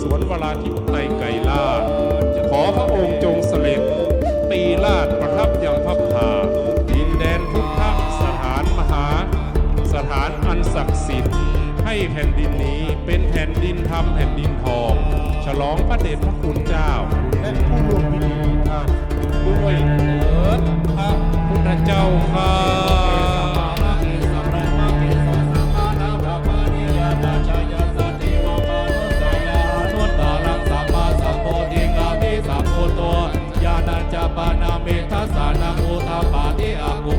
สวนวราธิปไตยไกรลาดขอพระองค์จงเสด็จตีลาดประทับยังพระผาดินแดนพุทธสถานมหา สถานอันศักดิ์สิทธิ์ให้แผ่นดินนี้เป็นแผ่นดินธรรมแผ่นดินทอง ฉลองพระเดชพระคุณเจ้า de amor.